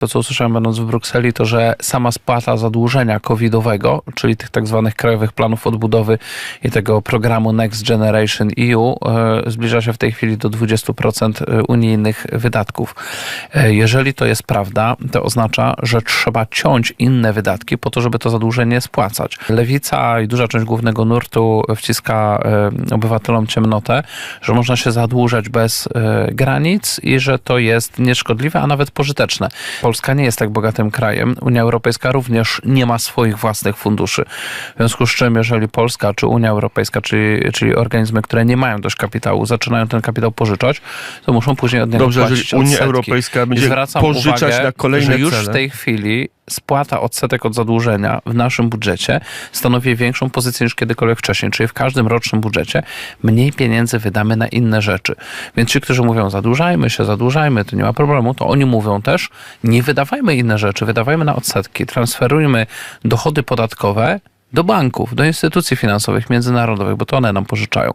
To, co usłyszałem będąc w Brukseli, to że sama spłata zadłużenia covidowego, czyli tych tak zwanych krajowych planów odbudowy i tego programu Next Generation EU e, zbliża się w tej chwili do 20% unijnych wydatków. E, Jeżeli to jest prawda, to oznacza, że trzeba ciąć inne wydatki po to, żeby to zadłużenie spłacać. Lewica i duża część głównego nurtu wciska e, obywatelom ciemnotę, że można się zadłużać bez e, granic i że to jest nieszkodliwe, a nawet pożyteczne. Polska nie jest tak bogatym krajem. Unia Europejska również nie ma swoich własnych funduszy. W związku z czym, jeżeli Polska czy Unia Europejska, czyli, czyli organizmy, które nie mają dość kapitału, zaczynają ten kapitał pożyczać, to muszą później od niego Dobrze, płacić Unia odsetki. Europejska będzie pożyczać uwagę, na kolejne że już cele. w tej chwili spłata odsetek od zadłużenia w naszym budżecie stanowi większą pozycję niż kiedykolwiek wcześniej. Czyli w każdym rocznym budżecie mniej pieniędzy wydamy na inne rzeczy. Więc ci, którzy mówią zadłużajmy się, zadłużajmy, to nie ma problemu, to oni mówią też nie wydawajmy inne rzeczy, wydawajmy na odsetki, transferujmy dochody podatkowe do banków, do instytucji finansowych międzynarodowych, bo to one nam pożyczają.